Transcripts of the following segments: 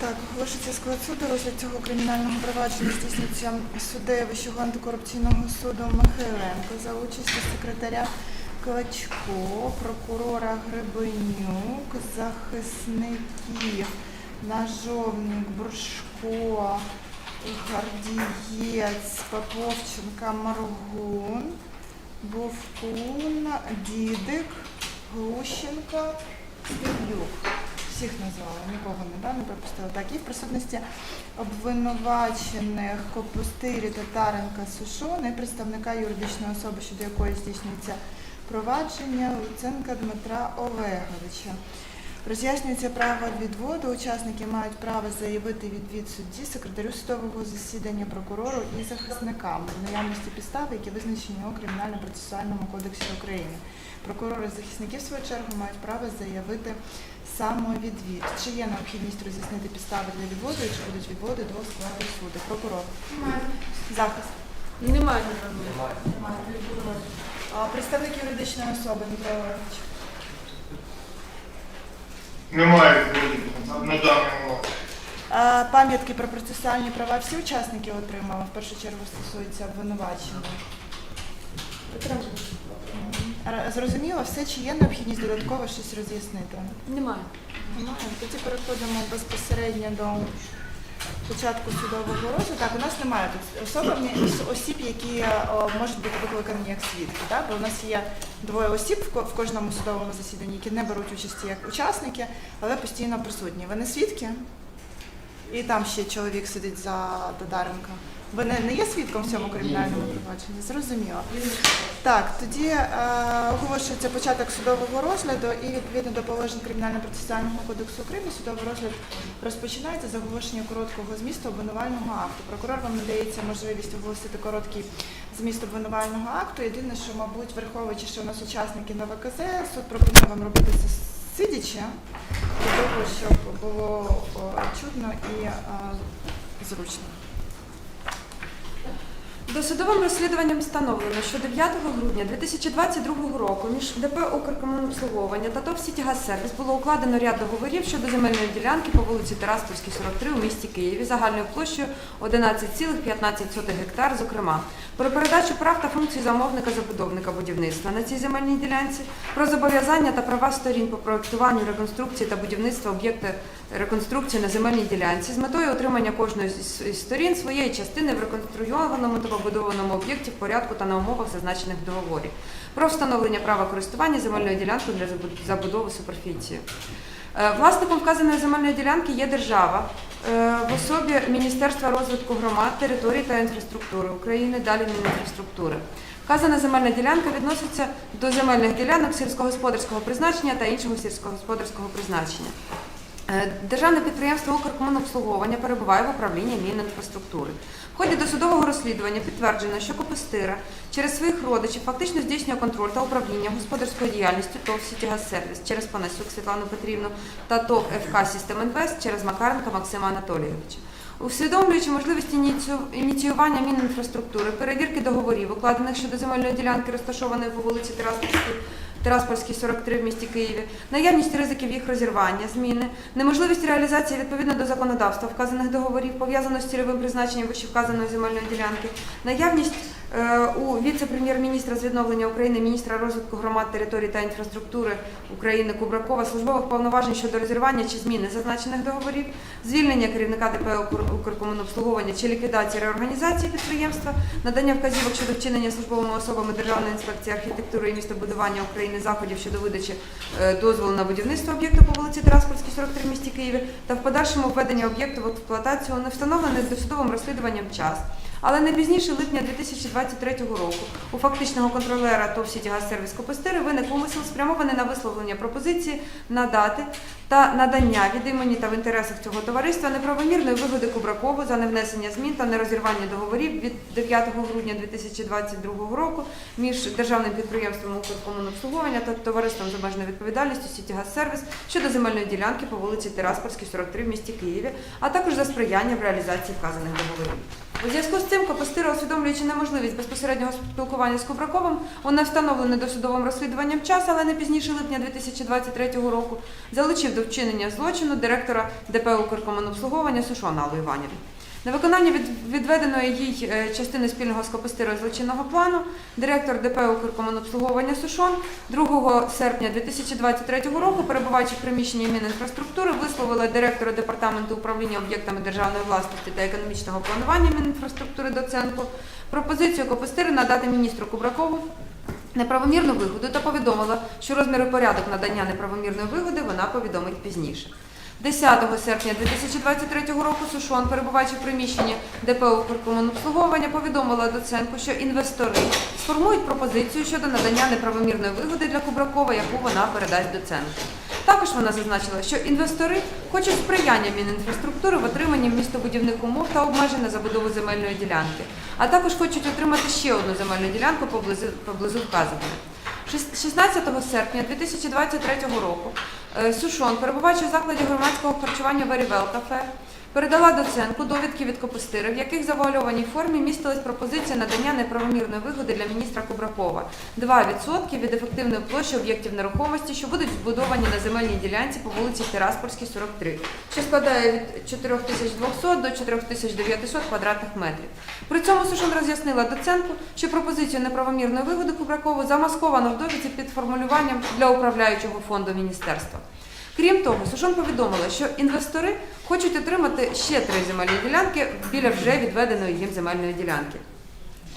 Так, оголошується склад суду. Розгляд цього кримінального провадження здійснюється суддею Вищого антикорупційного суду Михайленко за участю секретаря Клачко, прокурора Гребенюк, захисників Нажовник, Буршко, Гардієць, Поповченка, Маргун, Бовкун, Дідик, Глущенко, Стеблюк. Всіх назвали, нікого не да, не пропустили. Так, і в присутності обвинувачених Копустирі, Татаренка, Сушони, представника юридичної особи, щодо якої здійснюється провадження Луценка Дмитра Олеговича. Роз'яснюється право відводу. Учасники мають право заявити відвід судді, секретарю судового засідання, прокурору і захисникам в наявності підстави, які визначені у Кримінально-процесуальному кодексі України. Прокурори і захисники, в свою чергу, мають право заявити самовідвід. Чи є необхідність роз'яснити підстави для відводу і чи будуть відводи до складу суду? Прокурор. Захист. Немає. Немає. А, Представник юридичної особи Дмитро Олегович. Немає відповіді на на даний момент. А, Пам'ятки про процесуальні права всі учасники отримали. В першу чергу стосується обвинувачення. Р- Зрозуміло, все, чи є необхідність додатково щось роз'яснити? Немає. Немає. Тоді переходимо безпосередньо до початку судового розгляду. Так, у нас немає тут особи, осіб, які е, можуть бути викликані як свідки. Так? Бо у нас є двоє осіб в кожному судовому засіданні, які не беруть участі як учасники, але постійно присутні. Вони свідки? І там ще чоловік сидить за Додаренка. Ви не, не є свідком в цьому кримінальному провадженні? Зрозуміло. Так, тоді е, оголошується початок судового розгляду і відповідно до положень Кримінально-процесуального кодексу України судовий розгляд розпочинається з оголошення короткого змісту обвинувального акту. Прокурор вам надається можливість оголосити короткий зміст обвинувального акту. Єдине, що, мабуть, враховуючи, що у нас учасники на ВКЗ, суд пропонує вам робити це сидячи, для того, щоб було о, чутно і е, зручно. Досудовим розслідуванням встановлено, що 9 грудня 2022 року між ДП «Укркомунобслуговування» та ТОВ «Сітігазсервіс» було укладено ряд договорів щодо земельної ділянки по вулиці Тараспольській, 43 у місті Києві загальною площею 11,15 гектар, зокрема, про передачу прав та функцій замовника забудовника будівництва на цій земельній ділянці, про зобов'язання та права сторін по проектуванню, реконструкції та будівництва об'єкта реконструкції на земельній ділянці з метою отримання кожної з сторін своєї частини в реконструйованому та побудованому об'єкті в порядку та на умовах зазначених в договорі, про встановлення права користування земельною ділянкою для забудови суперфіції. Е, Власником вказаної земельної ділянки є держава е, в особі Міністерства розвитку громад, територій та інфраструктури України, далі Мінінфраструктури. Вказана земельна ділянка відноситься до земельних ділянок сільськогосподарського призначення та іншого сільськогосподарського призначення. Е, Державне підприємство «Укркомунобслуговування» перебуває в управлінні Мінінфраструктури. В ході досудового розслідування підтверджено, що Копостира через своїх родичів фактично здійснює контроль та управління господарською діяльністю ТОВ «Сітігазсервіс» через Панасюк Світлану Петрівну та ТОВ ФК «Систем Інвест» через Макаренка Максима Анатолійовича. Усвідомлюючи можливість ініцію- ініціювання Мінінфраструктури, перевірки договорів, укладених щодо земельної ділянки, розташованої по вулиці Тераспольській, Тераспольській 43 в місті Києві, наявність ризиків їх розірвання, зміни, неможливість реалізації відповідно до законодавства вказаних договорів, пов'язано з цільовим призначенням вищевказаної земельної ділянки, наявність у віце-прем'єр-міністра з відновлення України, міністра розвитку громад, територій та інфраструктури України Кубракова службових повноважень щодо розірвання чи зміни зазначених договорів, звільнення керівника ДП «Укркомунобслуговування» чи ліквідації реорганізації підприємства, надання вказівок щодо вчинення службовими особами Державної інспекції архітектури і містобудування України заходів щодо видачі е, дозволу на будівництво об'єкту по вулиці Тераспольській, 43 в місті Києві та в подальшому введення об'єкту в експлуатацію не встановлений досудовим розслідуванням час. Але не пізніше липня 2023 року у фактичного контролера ТОВ «Сітігазсервіс Копостири виник умисел спрямований на висловлення пропозиції надати та надання від імені та в інтересах цього товариства неправомірної вигоди Кубракову за невнесення змін та нерозірвання договорів від 9 грудня 2022 року між державним підприємством «Укркомунобслуговування» та товариством з обмеженою відповідальністю «Сітігазсервіс» щодо земельної ділянки по вулиці Тираспольській, 43 в місті Києві, а також за сприяння в реалізації вказаних договорів. У зв'язку з цим Копостира, усвідомлюючи неможливість безпосереднього спілкування з Кубраковим у невстановлений досудовим розслідуванням час, але не пізніше липня 2023 року, залучив до вчинення злочину директора ДП «Укркомунобслуговування» Сушона Аллу Іванівну. На виконання від, відведеної їй е, частини спільного з Копостирою злочинного плану директор ДП «Укркомунобслуговування Сушон 2 серпня 2023 року, перебуваючи в приміщенні Мінінфраструктури, висловила директора департаменту управління об'єктами державної власності та економічного планування Мінінфраструктури Доценко пропозицію Копостири надати міністру Кубракову неправомірну вигоду та повідомила, що розмір і порядок надання неправомірної вигоди вона повідомить пізніше. 10 серпня 2023 року Сушон, перебуваючи в приміщенні ДП «Укркомунобслуговування», повідомила Доценко, що інвестори сформують пропозицію щодо надання неправомірної вигоди для Кубракова, яку вона передасть Доценку. Також вона зазначила, що інвестори хочуть сприяння Мінінфраструктури в отриманні містобудівних умов та обмежень на забудову земельної ділянки, а також хочуть отримати ще одну земельну ділянку поблизу, поблизу вказаної. 16 серпня 2023 року Сушон, перебуваючи в закладі громадського харчування Верівел кафе, передала Доценку довідки від Копостири, в яких в завуальованій формі містилась пропозиція надання неправомірної вигоди для міністра Кубракова 2% від ефективної площі об'єктів нерухомості, що будуть збудовані на земельній ділянці по вулиці Тираспольській, 43, що складає від 4200 до 4900 квадратних метрів. При цьому Сушон роз'яснила Доценку, що пропозицію неправомірної вигоди Кубракову замасковано в довідці під формулюванням для управляючого фонду міністерства. Крім того, Сушон повідомила, що інвестори хочуть отримати ще три земельні ділянки біля вже відведеної їм земельної ділянки.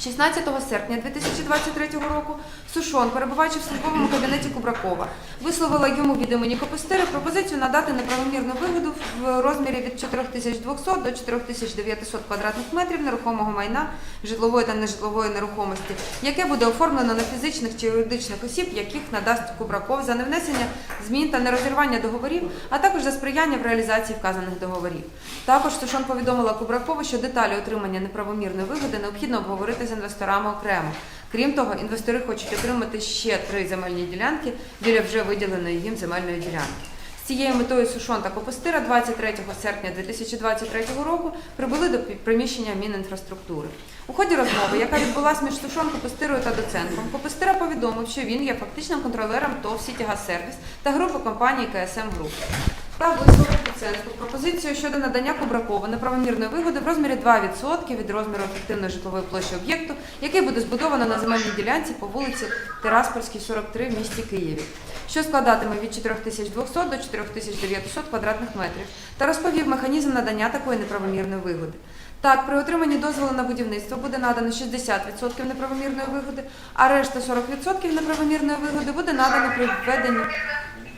16 серпня 2023 року Сушон, перебуваючи в службовому кабінеті Кубракова, висловила йому від імені Копостири пропозицію надати неправомірну вигоду в розмірі від 4200 до 4900 квадратних метрів нерухомого майна, житлової та нежитлової нерухомості, яке буде оформлено на фізичних чи юридичних осіб, яких надасть Кубраков за невнесення змін та нерозірвання договорів, а також за сприяння в реалізації вказаних договорів. Також Сушон повідомила Кубракову, що деталі отримання неправомірної вигоди необхідно обговорити з інвесторами окремо. Крім того, інвестори хочуть отримати ще три земельні ділянки біля вже виділеної їм земельної ділянки. З цією метою Сушон та Копостира 23 серпня 2023 року прибули до приміщення Мінінфраструктури. У ході розмови, яка відбулася між Сушон, Копостирою та Доценком, Копостира повідомив, що він є фактичним контролером ТОВ «Сітігазсервіс» та групи компанії КСМ Груп. Та висловив Доценку пропозицію щодо надання Кубракову неправомірної вигоди в розмірі 2% від розміру ефективної житлової площі об'єкту, який буде збудовано на земельній ділянці по вулиці Тераспольській, 43 в місті Києві, що складатиме від 4200 до 4900 квадратних метрів, та розповів механізм надання такої неправомірної вигоди. Так, при отриманні дозволу на будівництво буде надано 60% неправомірної вигоди, а решта 40% неправомірної вигоди буде надано при введенні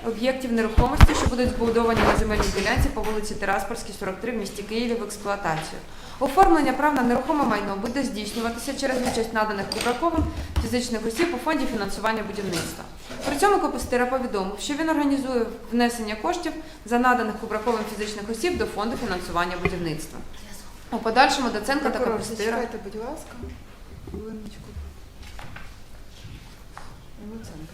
об'єктів нерухомості, що будуть збудовані на земельній ділянці по вулиці Тераспольській, 43 в місті Києві в експлуатацію. Оформлення прав на нерухоме майно буде здійснюватися через участь наданих Кубраковим фізичних осіб у фонді фінансування будівництва. При цьому Копостира повідомив, що він організує внесення коштів за наданих Кубраковим фізичних осіб до фонду фінансування будівництва. У подальшому Доценко та зачекайте, будь ласка. Луценко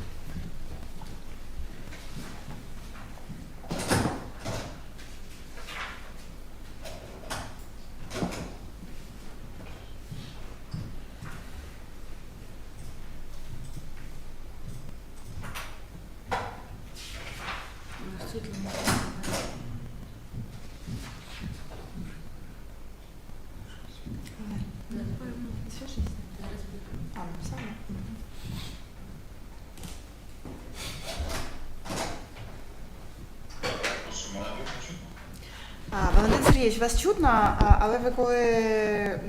Сергійович, вас чутно, але ви коли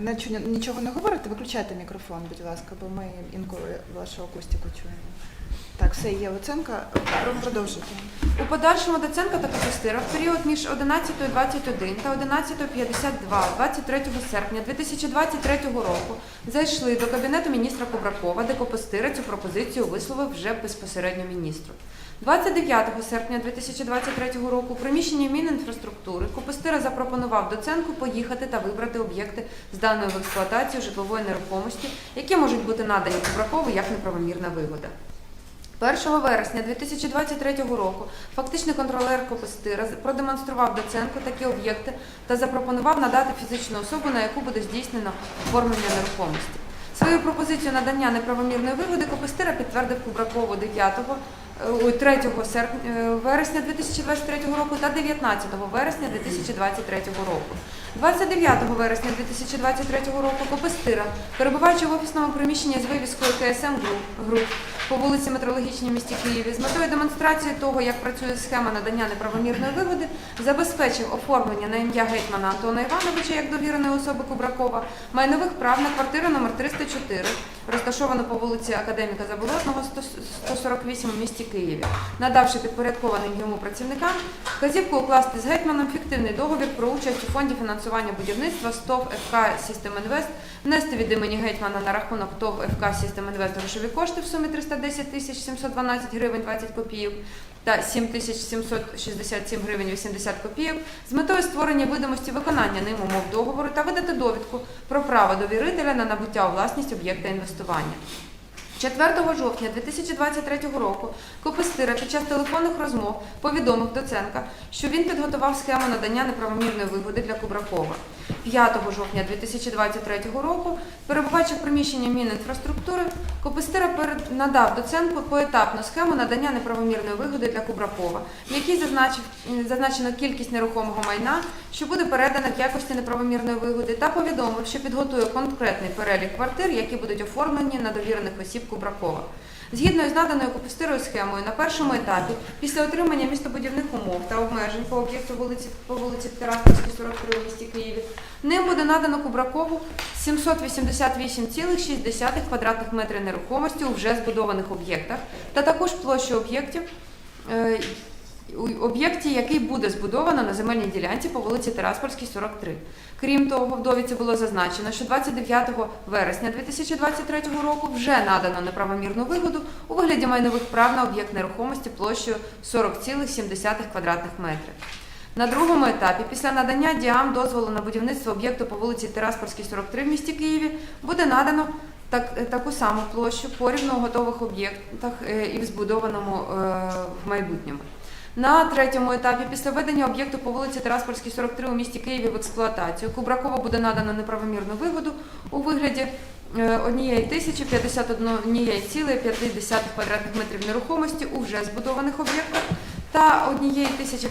нічого не говорите, виключайте мікрофон, будь ласка, бо ми інколи вашу акустику чуємо. Так, все, є оцінка. Про- Продовжуйте. У подальшому Доценко та Капустира в період між 11.21 та 11.52 23 серпня 2023 року зайшли до Кабінету міністра Кубракова, де Капустира цю пропозицію висловив вже безпосередньо міністру. 29 серпня 2023 року у приміщенні Мінінфраструктури Копустира запропонував Доценку поїхати та вибрати об'єкти з даною в експлуатацію житлової нерухомості, які можуть бути надані Кубракову як неправомірна вигода. 1 вересня 2023 року фактичний контролер Копостира продемонстрував Доценку такі об'єкти та запропонував надати фізичну особу, на яку буде здійснено оформлення нерухомості. Свою пропозицію надання неправомірної вигоди Копостира підтвердив Кубракову 9 ой, 3 серпня, е, вересня 2023 року та 19 вересня 2023 року. 29 вересня 2023 року Копестира, перебуваючи в офісному приміщенні з вивіскою КСМ Груп- Груп по вулиці Метрологічній в місті Києві. З метою демонстрації того, як працює схема надання неправомірної вигоди, забезпечив оформлення на ім'я гетьмана Антона Івановича як довіреної особи Кубракова майнових прав на квартиру номер 304, розташовану по вулиці Академіка Заболотного, 100 148 у місті Києві, надавши підпорядкованим йому працівникам вказівку укласти з гетьманом фіктивний договір про участь у фонді фінансування будівництва СТОВ ФК Invest, внести від імені гетьмана на рахунок ТОВ ФК System Invest грошові кошти в сумі 310 тисяч 712 гривень 20 копійок та 7 тисяч 767 гривень 80 копійок з метою створення видимості виконання ним умов договору та видати довідку про право довірителя на набуття у власність об'єкта інвестування. 4 жовтня 2023 року Копистира під час телефонних розмов повідомив Доценка, що він підготував схему надання неправомірної вигоди для Кубракова. 5 жовтня 2023 року, перебуваючи в приміщенні Мінінфраструктури, Копистира надав Доценку поетапну схему надання неправомірної вигоди для Кубракова, в якій зазначив, зазначено кількість нерухомого майна, що буде передана в якості неправомірної вигоди, та повідомив, що підготує конкретний перелік квартир, які будуть оформлені на довірених осіб Кубракова. Згідно із наданою купустирою схемою, на першому етапі, після отримання містобудівних умов та обмежень по об'єкту вулиці по вулиці Тарасівській, 43 у місті Києві, ним буде надано Кубракову 788,6 квадратних метрів нерухомості у вже збудованих об'єктах, та також площу об'єктів. Е, у об'єкті, який буде збудовано на земельній ділянці по вулиці Тераспольській, 43. Крім того, в довідці було зазначено, що 29 вересня 2023 року вже надано неправомірну вигоду у вигляді майнових прав на об'єкт нерухомості площею 40,7 квадратних метрів. На другому етапі, після надання діам дозволу на будівництво об'єкту по вулиці Тераспольській, 43 в місті Києві, буде надано так, таку саму площу порівну у готових об'єктах е, і в збудованому е, в майбутньому. На третьому етапі, після введення об'єкту по вулиці Тераспольській, 43 у місті Києві в експлуатацію, Кубракова буде надано неправомірну вигоду у вигляді е, однієї тисячі 51,5 квадратних метрів нерухомості у вже збудованих об'єктах та однієї тисячі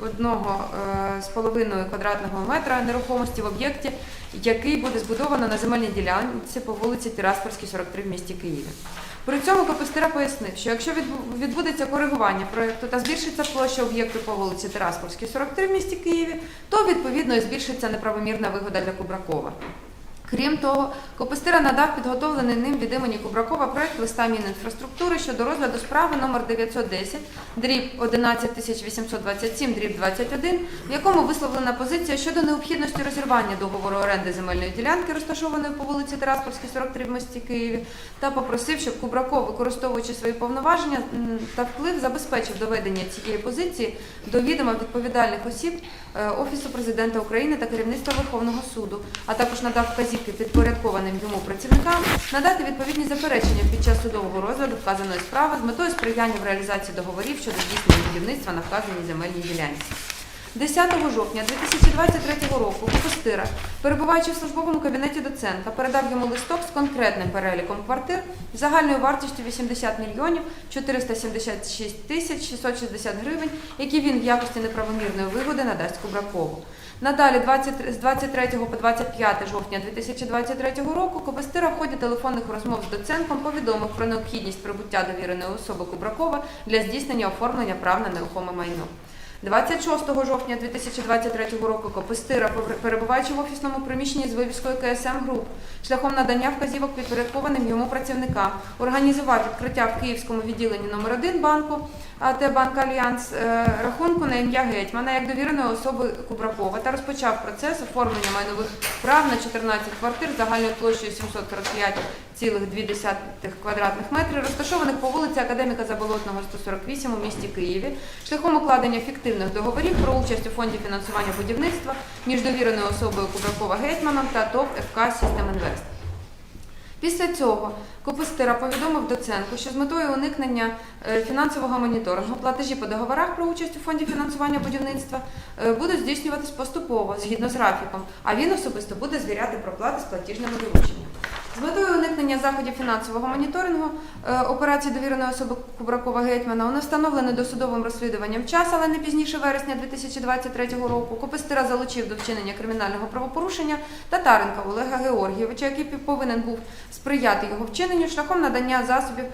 51 з половиною квадратного метра нерухомості в об'єкті, який буде збудовано на земельній ділянці по вулиці Тираспольській, 43 в місті Києві. При цьому Капустира пояснив, що якщо відбудеться коригування проєкту та збільшиться площа об'єкту по вулиці Тираспольській, 43 в місті Києві, то відповідно збільшиться неправомірна вигода для Кубракова. Крім того, Копистира надав підготовлений ним від імені Кубракова проект листа Мінінфраструктури щодо розгляду справи номер 910 дріб 11827 дріб 21, в якому висловлена позиція щодо необхідності розірвання договору оренди земельної ділянки, розташованої по вулиці Тераспольській, 43 в місті Києві, та попросив, щоб Кубраков, використовуючи свої повноваження та вплив, забезпечив доведення цієї позиції до відома відповідальних осіб е, Офісу президента України та керівництва Верховного суду, а також надав вказівки підпорядкованим йому працівникам надати відповідні заперечення під час судового розгляду вказаної справи з метою сприяння в реалізації договорів щодо здійснення будівництва на вказаній земельній ділянці. 10 жовтня 2023 року Костира, перебуваючи в службовому кабінеті доцента, передав йому листок з конкретним переліком квартир загальною вартістю 80 мільйонів 476 тисяч 660 гривень, які він в якості неправомірної вигоди надасть Кубракову. Надалі, 20 з 23 по 25 жовтня 2023 року, Кобестира в ході телефонних розмов з доценком повідомив про необхідність прибуття довіреної особи Кубракова для здійснення оформлення прав на нерухоме майно. 26 жовтня 2023 року Копистира, перебуваючи в офісному приміщенні з вивіскою КСМ Груп, шляхом надання вказівок підпорядкованим йому працівникам, організував відкриття в Київському відділенні номер 1 банку АТ Банк Альянс е, рахунку на ім'я Гетьмана як довіреної особи Кубракова та розпочав процес оформлення майнових прав на 14 квартир загальною площею 745,2 квадратних метрів, розташованих по вулиці Академіка Заболотного 148 у місті Києві, шляхом укладення фіктивних договорів про участь у фонді фінансування будівництва між довіреною особою Кубракова Гетьманом та ТОВ ФК System Invest. Після цього Копистира повідомив Доценку, що з метою уникнення е, фінансового моніторингу платежі по договорах про участь у фонді фінансування будівництва е, будуть здійснюватись поступово згідно з графіком, а він особисто буде звіряти проплати з платіжними дорученнями. З метою уникнення заходів фінансового моніторингу е, операції довіреної особи Кубракова Гетьмана воно встановлене досудовим розслідуванням час, але не пізніше вересня 2023 року. Копистира залучив до вчинення кримінального правопорушення Татаренка Олега Георгійовича, який повинен був сприяти його вчиненню шляхом надання засобів, е,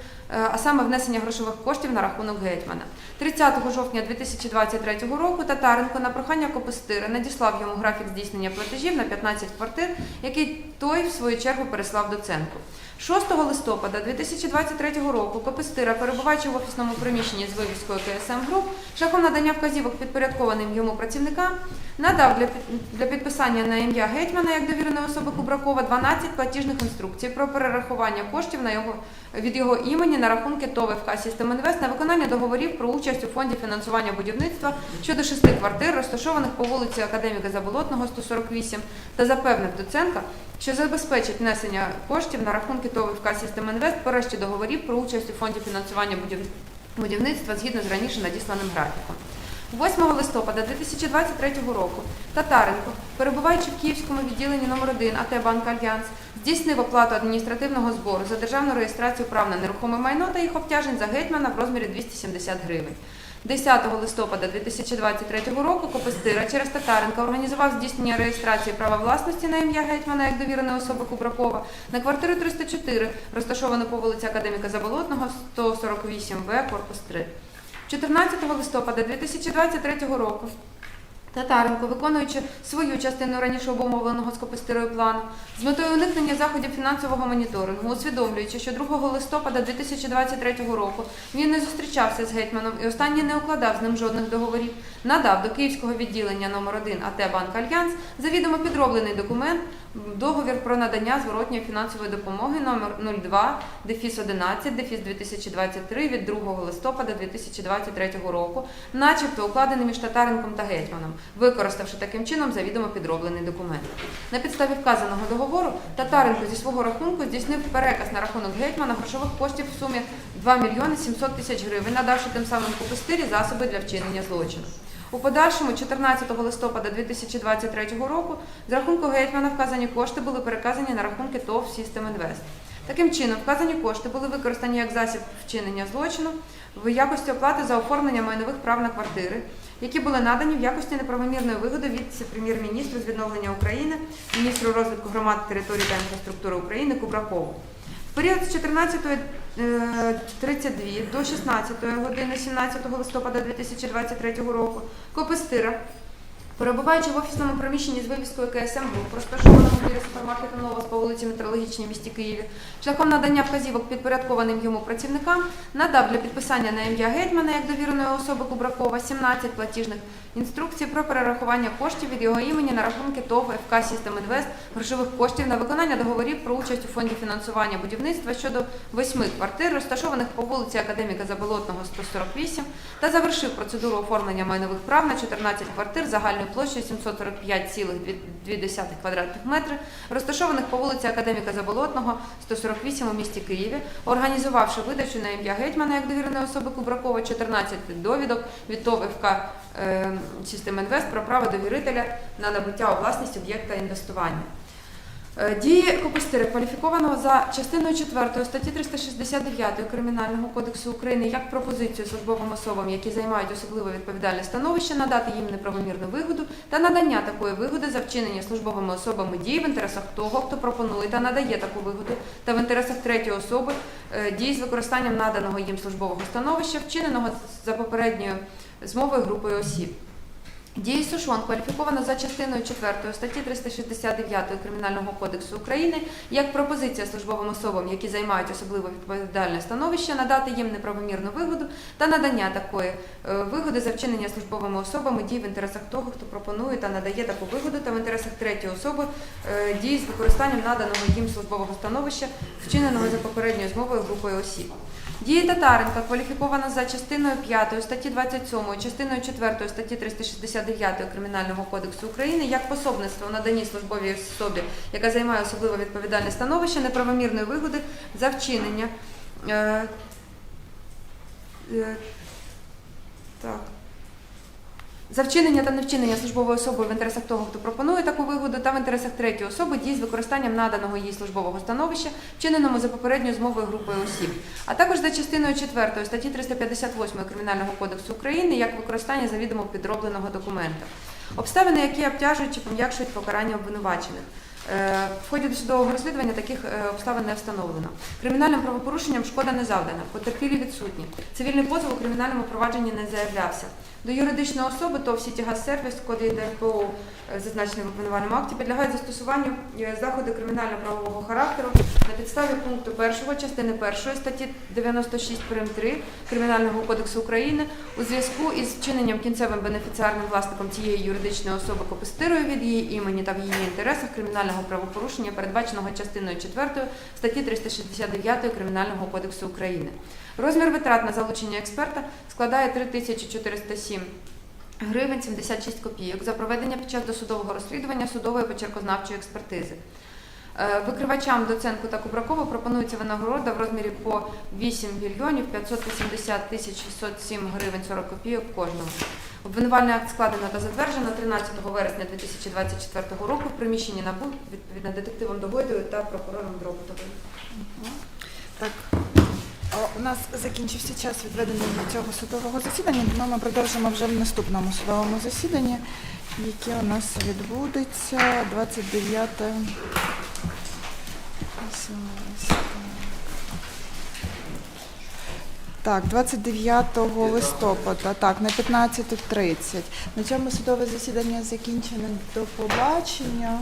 а саме внесення грошових коштів на рахунок гетьмана. 30 жовтня 2023 року Татаренко на прохання Копистира надіслав йому графік здійснення платежів на 15 квартир, який той в свою чергу переслав Доценку. 6 листопада 2023 року Копистира, перебуваючи в офісному приміщенні з вивіскою КСМ Груп, шляхом надання вказівок підпорядкованим йому працівникам, надав для, підписання на ім'я гетьмана як довіреної особи Кубракова 12 платіжних інструкцій про перерахування коштів на його від його імені на рахунки ТОВ ФК System Invest на виконання договорів про участь у фонді фінансування будівництва щодо шести квартир, розташованих по вулиці Академіка Заболотного 148, та запевнив Доценка, що забезпечить внесення коштів на рахунки ТОВ в System Invest по решті договорів про участь у фонді фінансування будівництва згідно з раніше надісланим графіком. 8 листопада 2023 року Татаренко, перебуваючи в Київському відділенні номер 1 АТ Банк Альянс, здійснив оплату адміністративного збору за державну реєстрацію прав на нерухоме майно та їх обтяжень за гетьмана в розмірі 270 гривень. 10 листопада 2023 року Копистира через Татаренка організував здійснення реєстрації права власності на ім'я гетьмана як довіреної особи Кубракова на квартиру 304, розташовану по вулиці Академіка Заболотного, 148В, корпус 3. 14 листопада 2023 року Татаренко, виконуючи свою частину раніше обумовленого з Копистирою плану, з метою уникнення заходів фінансового моніторингу, усвідомлюючи, що 2 листопада 2023 року він не зустрічався з гетьманом і останній не укладав з ним жодних договорів, надав до Київського відділення номер 1 АТ Банк Альянс завідомо підроблений документ, договір про надання зворотньої фінансової допомоги номер 02 дефіс 11 дефіс 2023 від 2 листопада 2023 року, начебто укладений між Татаренком та гетьманом, використавши таким чином завідомо підроблений документ. На підставі вказаного договору Татаренко зі свого рахунку здійснив переказ на рахунок гетьмана грошових коштів в сумі 2 мільйони 700 тисяч гривень, надавши тим самим купистирі засоби для вчинення злочину. У подальшому, 14 листопада 2023 року, з рахунку гетьмана вказані кошти були переказані на рахунки ТОВ System Invest. Таким чином, вказані кошти були використані як засіб вчинення злочину в якості оплати за оформлення майнових прав на квартири, які були надані в якості неправомірної вигоди від прем'єр-міністру з відновлення України, міністру розвитку громад, територій та інфраструктури України Кубракову. Період з 14.32 до 16 години 17 листопада 2023 року. Копистира, перебуваючи в офісному приміщенні з вивіскою КСМ Груп, розташованому біля супермаркету Новос по вулиці Метрологічній місті Києві, шляхом надання вказівок підпорядкованим йому працівникам, надав для підписання на ім'я гетьмана як довіреної особи Кубракова 17 платіжних інструкцій про перерахування коштів від його імені на рахунки ТОВ ФК System Invest грошових коштів на виконання договорів про участь у фонді фінансування будівництва щодо восьми квартир, розташованих по вулиці Академіка Заболотного 148, та завершив процедуру оформлення майнових прав на 14 квартир загальною площею 745,2 квадратних метри, розташованих по вулиці Академіка Заболотного 148 у місті Києві, організувавши видачу на ім'я гетьмана як довіреної особи Кубракова 14 довідок від ТОВК е, про право довірителя на набуття у власність об'єкта інвестування. Е, Дії Копистири кваліфікованого за частиною 4 статті 369 Кримінального кодексу України як пропозицію службовим особам, які займають особливо відповідальне становище, надати їм неправомірну вигоду та надання такої вигоди за вчинення службовими особами дій в інтересах того, хто пропонує та надає таку вигоду, та в інтересах третьої особи е, дій з використанням наданого їм службового становища, вчиненого за попередньою з мовою групою осіб. Дії Сушон кваліфіковано за частиною 4 статті 369 Кримінального кодексу України як пропозиція службовим особам, які займають особливо відповідальне становище, надати їм неправомірну вигоду та надання такої е, вигоди за вчинення службовими особами дій в інтересах того, хто пропонує та надає таку вигоду, та в інтересах третьої особи е, дій з використанням наданого їм службового становища, вчиненого за попередньою змовою групою осіб. Дії Татаренка кваліфікована за частиною 5 статті 27, частиною 4 статті 369 Кримінального кодексу України як пособництво в наданні службовій особі, яка займає особливо відповідальне становище неправомірної вигоди за вчинення. Е, е, так. За вчинення та невчинення службової особи в інтересах того, хто пропонує таку вигоду, та в інтересах третьої особи дій з використанням наданого їй службового становища, вчиненому за попередньою змовою групою осіб, а також за частиною 4 статті 358 Кримінального кодексу України як використання завідомо підробленого документа. Обставини, які обтяжують чи пом'якшують покарання обвинувачених. Е, В ході досудового розслідування таких е, обставин не встановлено. Кримінальним правопорушенням шкода не завдана, потерпілі відсутні. Цивільний позов у кримінальному провадженні не заявлявся. До юридичної особи ТОВ «Сітігазсервіс» в коді ДРПО, е, зазначений в обвинувальному акті, підлягають застосуванню заходи кримінально-правового характеру на підставі пункту 1 частини 1 статті 96 прим. 3 Кримінального кодексу України у зв'язку із вчиненням кінцевим бенефіціарним власником цієї юридичної особи копистирою від її імені та в її інтересах кримінального правопорушення, передбаченого частиною 4 статті 369 Кримінального кодексу України. Розмір витрат на залучення експерта складає 3407 гривень 76 копійок за проведення під час досудового розслідування судової почеркознавчої експертизи. Е, Викривачам Доценку та Кубракову пропонується винагорода в розмірі по 8 мільйонів 580 тисяч 607 гривень 40 копійок кожному. Обвинувальний акт складено та затверджено 13 вересня 2024 року в приміщенні НАБУ відповідно детективом Догойдою та прокурором Дроботовим. Так. У нас закінчився час відведений для цього судового засідання, тому ми продовжимо вже в наступному судовому засіданні, яке у нас відбудеться 29 Так, 29 листопада, так, на 15.30. На цьому судове засідання закінчене. До побачення.